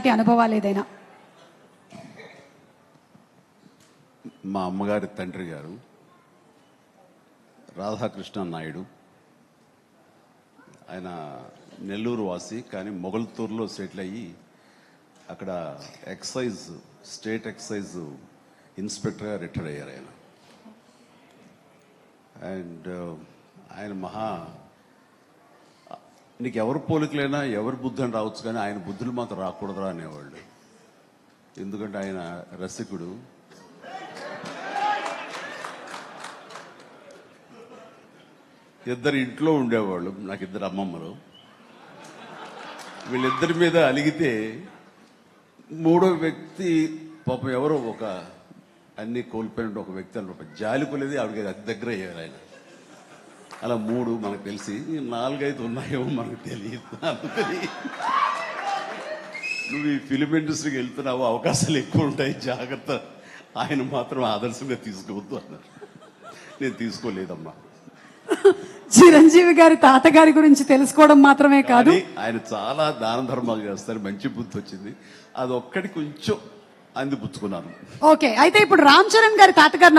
చిన్ననాటి అనుభవాలు ఏదైనా? మా అమ్మగారి తండ్రి గారు రాధాకృష్ణ నాయుడు ఆయన నెల్లూరు వాసి కానీ మొగల్తూరులో సెటిల్ అయ్యి అక్కడ ఎక్సైజ్ స్టేట్ ఎక్సైజ్ ఇన్స్పెక్టర్గా రిటైర్ అయ్యారు ఆయన. అండ్ ఆయన మహా నీకు ఎవరు పోలికలైనా ఎవరు బుద్ధి అని రావచ్చు కానీ ఆయన బుద్ధులు మాత్రం రాకూడదురా అనేవాళ్ళు. ఎందుకంటే ఆయన రసికుడు. ఇద్దరు ఇంట్లో ఉండేవాళ్ళు నాకు ఇద్దరు అమ్మమ్మలు. వీళ్ళిద్దరి మీద అలిగితే మూడో వ్యక్తి పాపం ఎవరో ఒక అన్ని కోల్పోయిన ఒక వ్యక్తి అని ఒక జాలి కొలేది ఆవిడకి అతి దగ్గర అయ్యారు ఆయన. అలా మూడు మనకు తెలిసి నాలుగైదు ఉన్నాయేమో మనకు తెలియదు. అందుకని నువ్వు ఈ ఫిలిం ఇండస్ట్రీకి వెళ్తున్నావు అవకాశాలు ఎక్కువ ఉంటాయి జాగ్రత్త. ఆయన మాత్రం ఆదర్శంగా తీసుకోవద్దు అన్నారు. నేను తీసుకోలేదమ్మా. చిరంజీవి గారి తాతగారి గురించి తెలుసుకోవడం మాత్రమే కాదు. ఆయన చాలా దాన ధర్మాలు చేస్తారు మంచి బుద్ధి వచ్చింది. అది ఒక్కటి కొంచెం అందిపుచ్చుకున్నాను ఓకే అయితే ఇప్పుడు రామ్ చరణ్ గారి తాతగారిని